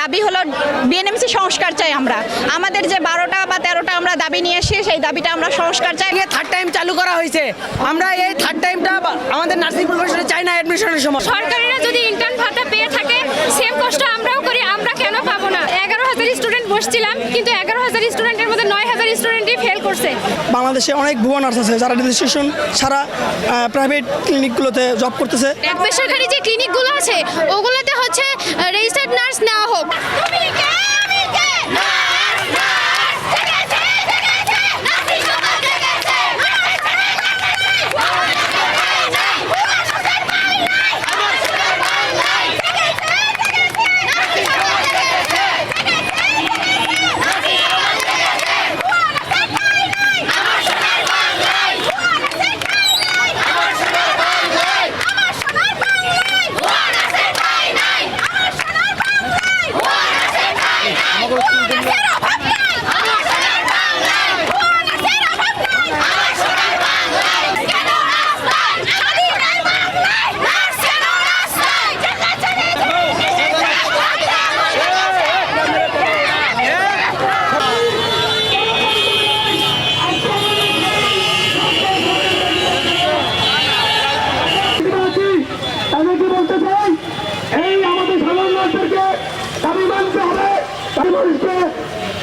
দাবি হলো বিএনএমসি সংস্কার চাই আমরা। আমাদের যে বারোটা বা তেরোটা আমরা দাবি নিয়ে এসে সেই দাবিটা আমরা সংস্কার চাই। থার্ড টাইম চালু করা হয়েছে। আমরা এই থার্ড টাইমটা আমাদের নার্সিং প্রফেশনে চাই না অ্যাডমিশনের সময়। সরকারিরা যদি ইন্টার্ন ভাতা পেয়ে থাকে সেম কষ্ট আমরাও করি আমরা কেন পাবো না? এগারো হাজার স্টুডেন্ট বসছিলাম কিন্তু এগারো হাজার স্টুডেন্টের মধ্যে নয় হাজার স্টুডেন্টই ফেল করছে বাংলাদেশে অনেক ভুয়া নার্স আছে যারা রেজিস্ট্রেশন ছাড়া প্রাইভেট ক্লিনিকগুলোতে জব করতেছে। বেসরকারি যে ক্লিনিকগুলো আছে, ওগুলোতে হচ্ছে রেজিস্টার্ড নার্স নেওয়া হোক আছি তাদেরকে বলতে চাই এই আমাদের সাধারণ মানুষদেরকে দাবি মানতে হবে তাই মানুষকে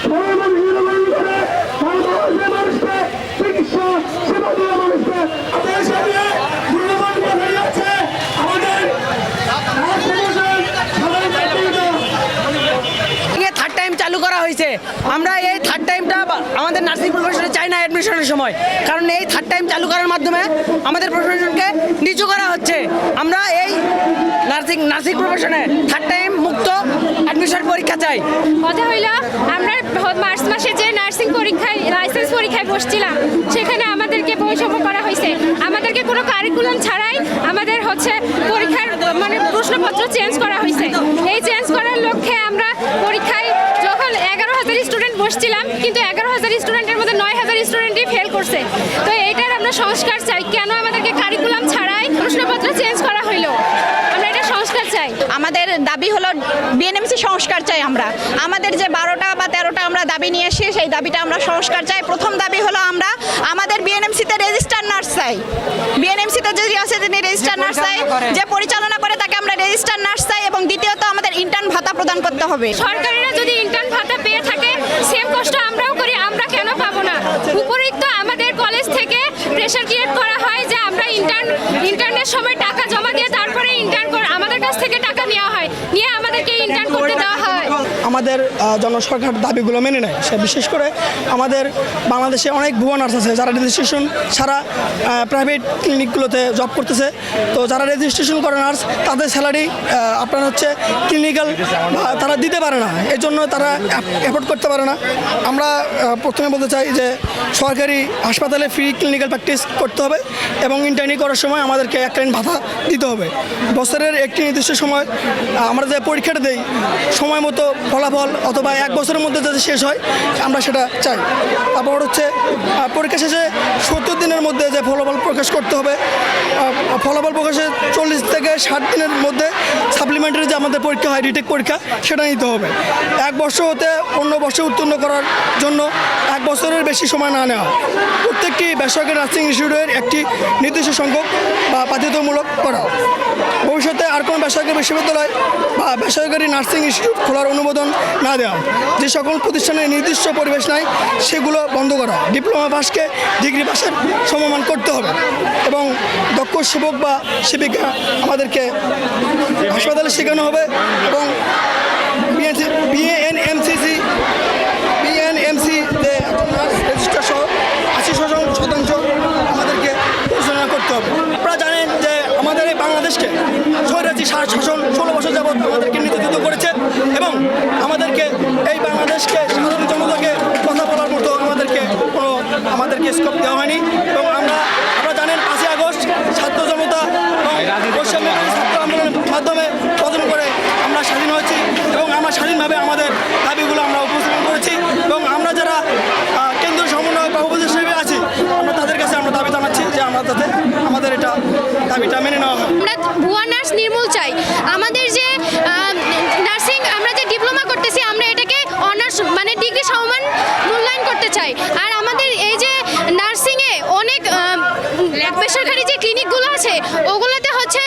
সবাই মানুষ নিরাময় করে তাই মানুষের মানুষকে চিকিৎসা সেবা দেওয়া মানুষকে আপনাদের সামনে মূল্যবান হয়ে যাচ্ছে আমাদের রাষ্ট্রপ্রধান সাধারণ ছাত্রীরা থার্ড টাইম চালু করা হয়েছে আমরা এই থার্ড টাইমটা আমাদের নার্সিং প্রফেশনে চাই না অ্যাডমিশনের সময়। কারণ এই থার্ড টাইম চালু করার মাধ্যমে আমাদের প্রফেশনকে নিচু করা হচ্ছে। আমরা এই নার্সিং নার্সিং প্রফেশনে থার্ড টাইম মুক্ত অ্যাডমিশন পরীক্ষা চাই। কথা হইল, আমরা মার্চ মাসে যে নার্সিং পরীক্ষায় লাইসেন্স পরীক্ষায় বসছিলাম সেখানে আমাদেরকে বৈষম্য করা হয়েছে আমাদেরকে কোনো কারিকুলাম ছাড়াই আমাদের হচ্ছে পরীক্ষার মানে প্রশ্নপত্র চেঞ্জ করা হয়েছে এই চেঞ্জ করার লক্ষ্যে আমরা পরীক্ষায় যখন এগারো হাজার স্টুডেন্ট বসছিলাম কিন্তু এগারো হাজার স্টুডেন্টের মধ্যে নয় হাজার স্টুডেন্টই ফেল করছে। তো এইটার আমরা সংস্কার চাই। কেন আমাদেরকে কারিকুলাম ছাড়াই প্রশ্নপত্র চেঞ্জ করা হইল? আমরা এটা সংস্কার চাই। আমাদের দাবি হলো বিএনএমসি সংস্কার চাই আমরা। আমাদের যে বারোটা বা তেরোটা আমরা দাবি নিয়ে এসে সেই দাবিটা আমরা সংস্কার চাই। প্রথম দাবি হলো আমরা আমাদের বিএনএমসিতে রেজিস্টার নার্স চাই। বিএনএমসিতে যদি আছে তিনি রেজিস্টার নার্স চাই যে পরিচালনা করে তাকে আমরা রেজিস্টার নার্স চাই এবং দ্বিতীয়ত আমাদের ইন্টার্ন ভাতা প্রদান করতে হবে। সরকারিরা যদি ইন্টার্ন ভাতা পেয়ে থাকে সেম কষ্ট আমরাও করি আমরা কেন পাবো না উপরিক্ত আমাদের কলেজ থেকে প্রেশার ক্রিয়েট করা হয় যে আমরা ইন্টার্ন ইন্টার্নের সময় টাকা জমা দিয়ে তারপরে ইন্টার্ন করে আমাদের কাছ থেকে টাকা নেওয়া হয় নিয়ে আমাদেরকে ইন্টার্ন করতে দেওয়া হয় আমাদের জনসরকার দাবিগুলো মেনে নেয়। সে বিশেষ করে আমাদের বাংলাদেশে অনেক ভুয়া নার্স আছে যারা রেজিস্ট্রেশন ছাড়া প্রাইভেট ক্লিনিকগুলোতে জব করতেছে। তো যারা রেজিস্ট্রেশন করে নার্স, তাদের স্যালারি আপনার হচ্ছে ক্লিনিক্যাল তারা দিতে পারে না। এই জন্য তারা অ্যাফোর্ড করতে পারে না। আমরা প্রথমে বলতে চাই যে সরকারি হাসপাতালে ফ্রি ক্লিনিক্যাল প্র্যাকটিস করতে হবে এবং ইন্টার্নি করার সময় আমাদেরকে একটা ভাতা দিতে হবে। বছরের একটি নির্দিষ্ট সময়, আমরা যে পরীক্ষাটা দেই, সময় মতো ফলাফল অথবা এক বছরের মধ্যে যাতে শেষ হয়, আমরা সেটা চাই। তারপর হচ্ছে পরীক্ষা শেষে সত্তর দিনের মধ্যে যে ফলাফল প্রকাশ করতে হবে ফলাফল প্রকাশে চল্লিশ থেকে ষাট দিনের মধ্যে যে আমাদের পরীক্ষা হয় রিটেক পরীক্ষা, সেটা নিতে হবে। এক বছর হতে অন্য বছর উত্তীর্ণ করার জন্য এক বছরের বেশি সময় না নেওয়া। প্রত্যেকটি বেসরকারি নার্সিং ইনস্টিটিউটের একটি নির্দিষ্ট সংখ্যক বা বাধ্যতামূলক করা। ভবিষ্যতে আর কোনো বেসরকারি বিশ্ববিদ্যালয় বা বেসরকারি নার্সিং ইনস্টিটিউট খোলার অনুমোদন না দেওয়া। যে সকল প্রতিষ্ঠানের নির্দিষ্ট পরিবেশ নাই, সেগুলো বন্ধ করা। ডিপ্লোমা পাসকে ডিগ্রি পাসের সমমান করতে হবে এবং দক্ষ সেবক বা সেবিকা আমাদেরকে হাসপাতালে শেখানো হবে এবং বিএনএমসিসি বিএনএমসি যে রেজিস্টার সহ আশি শতাংশ আমাদেরকে পরিচালনা করতে হবে। আপনারা জানেন যে আমাদের এই বাংলাদেশকে স্বৈরাজি শাসন ষোলো বছর যাবৎ আমাদেরকে নির্যাতিত করেছে এবং আমাদেরকে এই বাংলাদেশকে সাধারণ জনতাকে কথা বলার মতো আমাদেরকে কোনো, আমাদেরকে স্কোপ দেওয়া হয়নি এবং আমরা আপনারা জানেন পাঁচই আগস্ট ছাত্র জনতা এবং পশ্চিমবঙ্গের ছাত্র আন্দোলনের মাধ্যমে প্রদান করে আমরা স্বাধীন হয়েছি এবং আমরা স্বাধীনভাবে আমাদের দাবিগুলো আমরা উপস্থাপন করেছি এবং আমরা যারা আহ, কেন্দ্রীয় সমন্বয় বা উপদেশ হিসেবে আছি আমরা তাদের কাছে আমরা দাবি জানাচ্ছি যে আমরা যাতে আমাদের এটা দাবিটা মেনে নেওয়া হয় আমরা ভুয়া নার্স নির্মূল চাই। আমাদের যে নার্সিং, আমরা যে ডিপ্লোমা করতেছি, আমরা এটাকে অনার্স মানে ডিগ্রি সমান মূল্যায়ন করতে চাই। আর আমাদের এই যে নার্সিংয়ে অনেক বেসরকারি যে ক্লিনিকগুলো আছে, ওগুলোতে হচ্ছে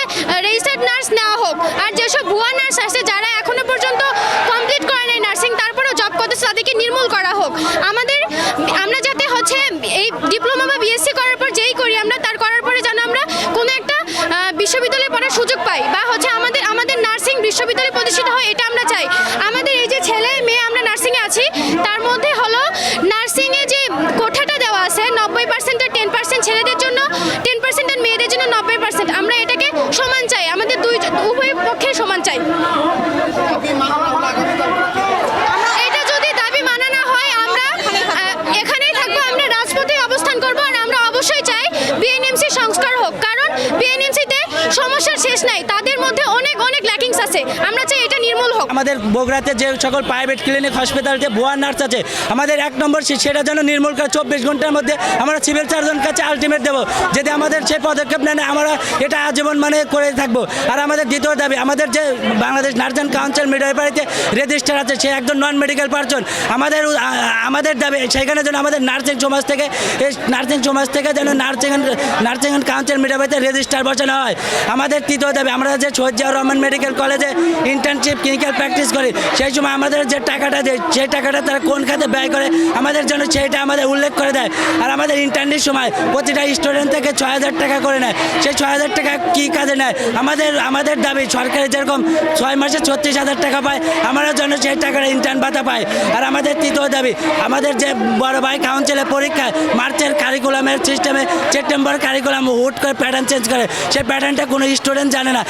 রেজিস্টার্ড নার্স নেওয়া হোক। আর যেসব ভুয়া নার্স আছে, যারা এখনও পর্যন্ত কমপ্লিট করে নাই নার্সিং, তারপরেও জব করতেছে, তাদেরকে নির্মূল করা হোক। আমাদের, আমরা যাতে হচ্ছে এই ডিপ্লোমা বা বিএসসি করি আমরা তার করার পরে যেন আমরা কোনো একটা আহ, বিশ্ববিদ্যালয়ে পড়ার সুযোগ পাই বা হচ্ছে আমাদের আমাদের নার্সিং বিশ্ববিদ্যালয় প্রতিষ্ঠিত হয়, এটা আমরা চাই আমাদের এই যে ছেলে মেয়ে আমরা নার্সিংয়ে আছি তার মধ্যে হলো নার্সিংয়ে যে কোঠাটা দেওয়া আছে নব্বই পার্সেন্টের টেন পার্সেন্ট ছেলেদের জন্য টেন পার্সেন্টের মেয়েদের জন্য নব্বই পার্সেন্ট আমরা এটাকে সমান চাই আমাদের দুই উভয় পক্ষে সমান চাই এটা যদি দাবি মানা না হয় আমরা আহ, এখানেই থাকব আমরা রাজপথে অবস্থান করব আর আমরা অবশ্যই চাই বিএনএমসি সংস্কার হোক কারণ বিএনএমসিতে সমস্যার শেষ নাই তাদের মধ্যে অনেক অনেক ল্যাকিংস আছে আমরা চাই এটা নির্মূল হোক আমাদের বগুড়াতে যে সকল প্রাইভেট ক্লিনিক হসপিটালতে ভুয়া নার্স আছে, আমাদের এক নম্বর সেটা যেন নির্মূল করে চব্বিশ ঘণ্টার মধ্যে আমরা সিভিল সার্জন কাছে আলটিমেট দেবো। যদি আমাদের সেই পদক্ষেপ নেন আমরা এটা আজীবন মানে করে থাকব। আর আমাদের দ্বিতীয় দাবি, আমাদের যে বাংলাদেশ নার্সিং কাউন্সিল মিডওয়াইফারিতে রেজিস্টার আছে, সে একজন নন মেডিকেল পারসন আমাদের আমাদের দাবি সেখানে যেন আমাদের নার্সিং সমাজ থেকে নার্সিং সমাজ থেকে যেন নার্সিং নার্সিং অ্যান্ড কাউন্সিল মিডওয়াইফারিতে রেজিস্টার বসানো হয়। আমাদের তৃতীয় দাবি, আমরা যে সজ্জিয়া রহমান মেডিকেল কলেজে ইন্টার্নশিপ ক্লিনিক্যাল প্র্যাকটিস করি, সেই সময় আমাদের যে টাকাটা দেয়, সেই টাকাটা তারা কোন খাতে ব্যয় করে, আমাদের জন্য সেইটা আমাদের উল্লেখ করে দেয়। আর আমাদের ইন্টার্নের সময় প্রতিটা স্টুডেন্ট থেকে ছয় হাজার টাকা করে নেয়। সেই ছয় হাজার টাকা কী কাজে নেয়? আমাদের আমাদের দাবি, সরকারি যেরকম ছয় মাসে ছত্রিশ হাজার টাকা পায় আমাদের জন্য সেই টাকাটা ইন্টার্ন ভাতা পায়। আর আমাদের তৃতীয় দাবি, আমাদের যে বড় ভাই কাউন্সিলের পরীক্ষায় মার্চের কারিকুলামের সিস্টেমে সেপ্টেম্বর কারিকুলাম হুট করে প্যাটার্ন চেঞ্জ করে। সেই প্যাটার্নটা কোনো স্টুডেন্ট জানে না।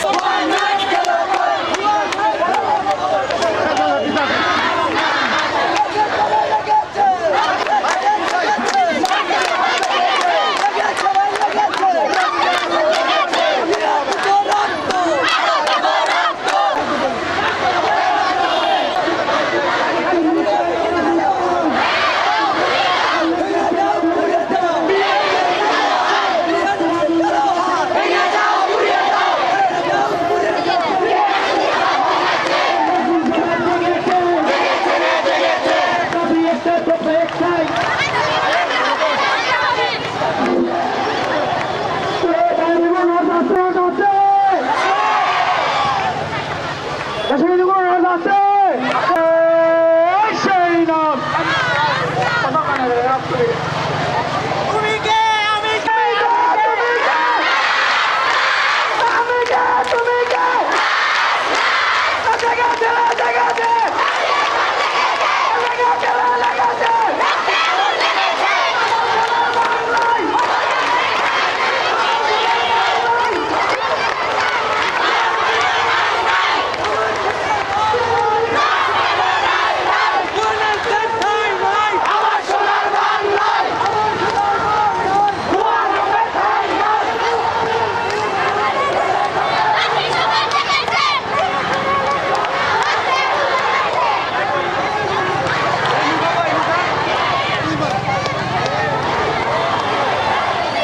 I'll it.